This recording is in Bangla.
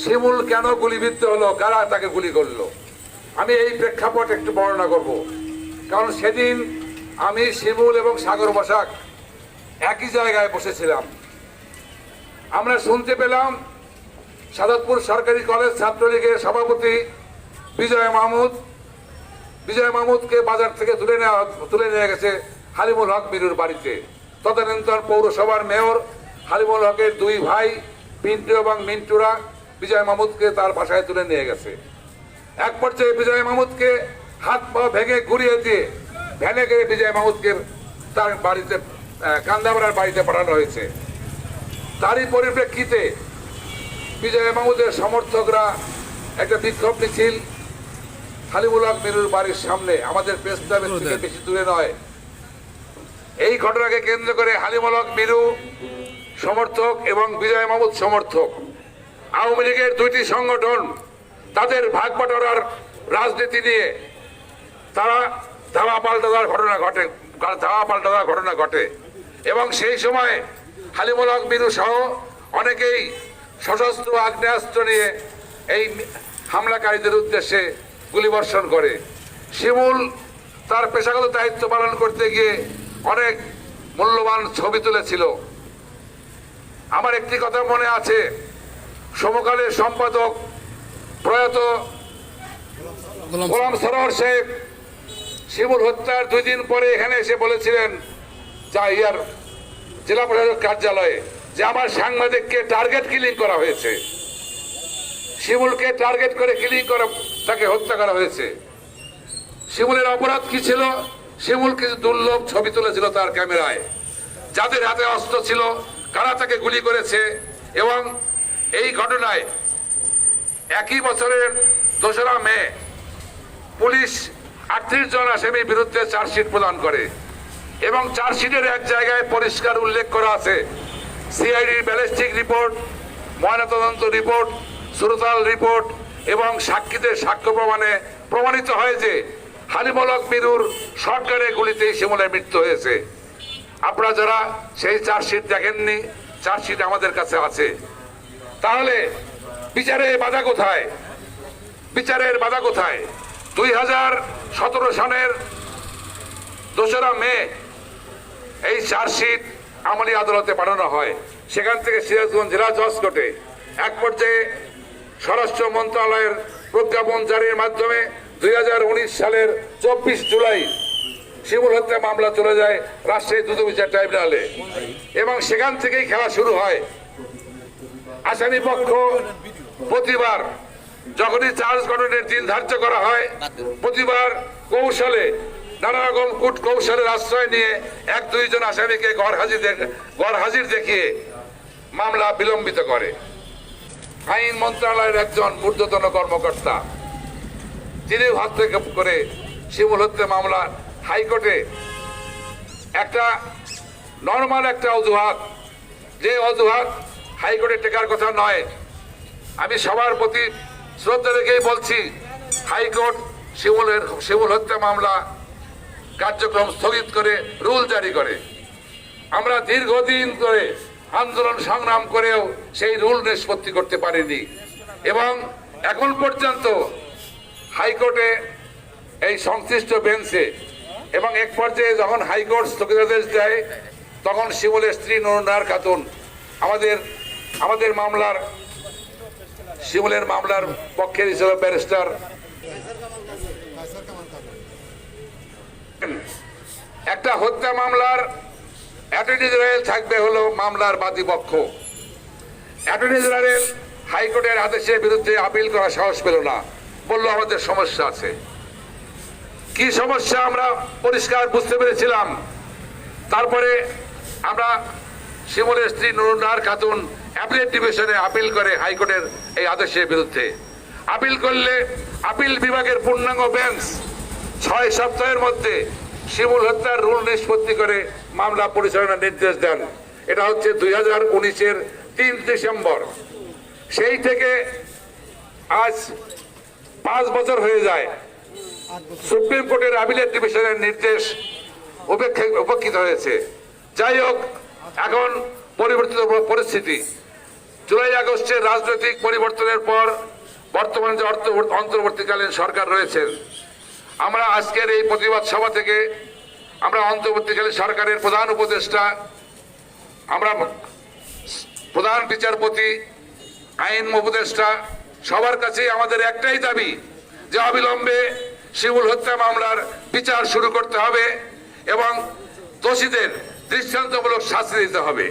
শিমুল কেন গুলিবিদ্ধ হলো? কারা তাকে গুলি করল? আমি এই প্রেক্ষাপট একটু বর্ণনা করব। কারণ সেদিন আমি শিমুল এবং সাগর বসাক একই জায়গায় বসেছিলাম। আমরা শুনতে পেলাম সাদতপুর সরকারি কলেজ ছাত্রলীগের সভাপতি বিজয় মাহমুদ। বিজয় মাহমুদকে বাজার থেকে তুলে নেওয়া, তুলে নিয়ে গেছে হালিমুল হক মিরুর বাড়িতে। তদানীন্তন পৌরসভার মেয়র হালিমুল হকের দুই ভাই, পিন্টু এবং মিন্টুরা বিজয় মাহমুদকে তার বাসায় তুলে নিয়ে গেছে। এক পর্যায়ে বিজয় মাহমুদকে হাত পা ভেঙে ঘুরিয়ে দিয়ে ভ্যানে করে বিজয় মাহমুদকে তার বাড়িতে আহ, বাড়িতে পাঠানো হয়েছে। তারই পরিপ্রেক্ষিতে বিজয় মাহমুদের সমর্থকরা একটা বিক্ষোভ মিছিল হালিমুল হক মিরুর বাড়ির সামনে আমাদের প্রেস ক্লাবের থেকে বেশি দূরে নয়। এই ঘটনাকে কেন্দ্র করে হালিমুল হক মিরু সমর্থক এবং বিজয় মাহমুদ সমর্থক আওয়ামী লীগের দুইটি সংগঠন তাদের ভাগ বাটোয়ারার রাজনীতি নিয়ে তারা ধাওয়া পাল্টা দেওয়ার ঘটনা ঘটে, ধাওয়া পাল্টা দেওয়ার ঘটনা ঘটে। এবং সেই সময় হালিমুল হক সহ অনেকেই সশস্ত্র আগ্নেয়াস্ত্র নিয়ে এই হামলাকারীদের উদ্দেশ্যে গুলিবর্ষণ করে। শিমুল তার পেশাগত দায়িত্ব পালন করতে গিয়ে অনেক মূল্যবান ছবি তুলেছিল। আমার একটি কথা মনে আছে সমকালের সম্পাদক প্রয়াত গোলাম সরোয়ার সাহেব শিমুল হত্যার দুই দিন পরে এখানে এসে বলেছিলেন যা ইয়ার জেলা প্রশাসক কার্যালয়ে যে আমার সাংবাদিককে টার্গেট কিলিং করা হয়েছে। শিমুলকে টার্গেট করে কিলিং করা তাকে হত্যা করা হয়েছে। শিমুলের অপরাধ কি ছিল? শিমুল কিছু দুর্লভ ছবি তুলেছিল তার ক্যামেরায়। যাদের হাতে অস্ত্র ছিল কারা তাকে গুলি করেছে? এবং এই ঘটনায় একই বছরের দোসরা মে পুলিশ আটত্রিশ জন আসামির বিরুদ্ধে চার্জশিট প্রদান করে এবং চার্জশিটের এক জায়গায় পরিষ্কার উল্লেখ করা আছে। সিআইডির ব্যালিস্টিক রিপোর্ট, ময়নাতদন্ত রিপোর্ট, সুরতাল রিপোর্ট এবং সাক্ষীদের সাক্ষ্য প্রমাণে প্রমাণিত হয় যে হালিমলক মিরুর শটগানে গুলিতেই শিমুলের মৃত্যু হয়েছে। আপনারা যারা সেই চার্জশিট দেখেননি, চার্জশিট আমাদের কাছে আছে। তাহলে বিচারে বাধা কোথায়? বিচারের বাধা কোথায়? দুই হাজার সতেরো সনের দোসরা মে এই চার্জশিট আমলি আদালতে পাঠানো হয়। সেখান থেকে সিরাজগঞ্জ জেলা জজ কোর্টে এক পর্যায়ে স্বরাষ্ট্র মন্ত্রণালয়ের প্রজ্ঞাপন জারির মাধ্যমে দুই হাজার উনিশ সালের চব্বিশ জুলাই শিমুল হত্যা মামলা চলে যায় রাজশাহী দ্রুত বিচার ট্রাইব্যুনালে। এবং সেখান থেকেই খেলা শুরু হয়। আসামি পক্ষ প্রতিবার যখনই চার্জ গঠনের দিন ধার্য করা হয়, প্রতিবার কৌশলে নানা রকম কূট কৌশলের আশ্রয় নিয়ে এক দুইজন আসামিকে ঘর হাজির ঘর হাজির দেখিয়ে মামলা বিলম্বিত করে। আইন মন্ত্রণালয়ের একজন ঊর্ধ্বতন কর্মকর্তা তিনি হস্তক্ষেপ করে শিমুল হত্যা মামলা হাইকোর্টে একটা নর্মাল একটা অজুহাত, যে অজুহাত হাইকোর্টে টেকার কথা নয়। আমি সবার প্রতি শ্রদ্ধা রেখেই বলছি, হাইকোর্ট শিমুলের শিমুল হত্যা মামলা কার্যক্রম স্থগিত করে, রুল জারি করে। আমরা দীর্ঘদিন করে আন্দোলন সংগ্রাম করেও সেই রুল নিষ্পত্তি করতে পারিনি। এবং এখন পর্যন্ত হাইকোর্টে এই সংশ্লিষ্ট বেঞ্চে এবং এক পর্যায়ে যখন হাইকোর্ট স্থগিতাদেশ দেয়, তখন শিমুলের স্ত্রী নরনার খাতুন, আমাদের আমাদের মামলার, শিমুলের মামলার পক্ষের হিসেবে ব্যারিস্টার। একটা হত্যা মামলার অ্যাটর্নি জেনারেল থাকবে হলো মামলার বাদী পক্ষ। অ্যাটর্নি জেনারেল হাইকোর্টের আদেশের বিরুদ্ধে আপিল করার সাহস পেল না। বলল, আমাদের সমস্যা আছে। কি সমস্যা? আমরা পরিষ্কার বুঝতে পেরেছিলাম। তারপরে আমরা শিমলের স্ত্রী Nurunnahar Khatun appellate division appeal করে হাইকোর্টের এই আদেশের বিরুদ্ধে। আপিল করলে আপিল বিভাগের পূর্ণাঙ্গ বেঞ্চ ছয় সপ্তাহের মধ্যে শিমুল হত্যার রুল নিষ্পত্তি করে মামলা পরিচালনার নির্দেশ দেন। এটা হচ্ছে দুই হাজার উনিশের তিন ডিসেম্বর। সেই থেকে আজ পাঁচ বছর হয়ে যায়। সুপ্রিম কোর্টের আপিলেট ডিভিশনের নির্দেশ উপেক্ষা উপেক্ষিত হয়েছে। যাই হোক এখন পরিবর্তিত পরিস্থিতি। জুলাই আগস্টের রাজনৈতিক পরিবর্তনের পর বর্তমান যে অর্থ অন্তর্বর্তীকালীন সরকার রয়েছেন, আমরা আজকের এই প্রতিবাদ সভা থেকে আমরা অন্তর্বর্তীকালীন সরকারের প্রধান উপদেষ্টা, আমরা প্রধান বিচারপতি, আইন উপদেষ্টা, সবার কাছে আমাদের একটাই দাবি যে অবিলম্বে শিবুল হত্যা মামলার বিচার শুরু করতে হবে এবং দোষীদের দৃষ্টান্তমূলক শাস্তি দিতে হবে।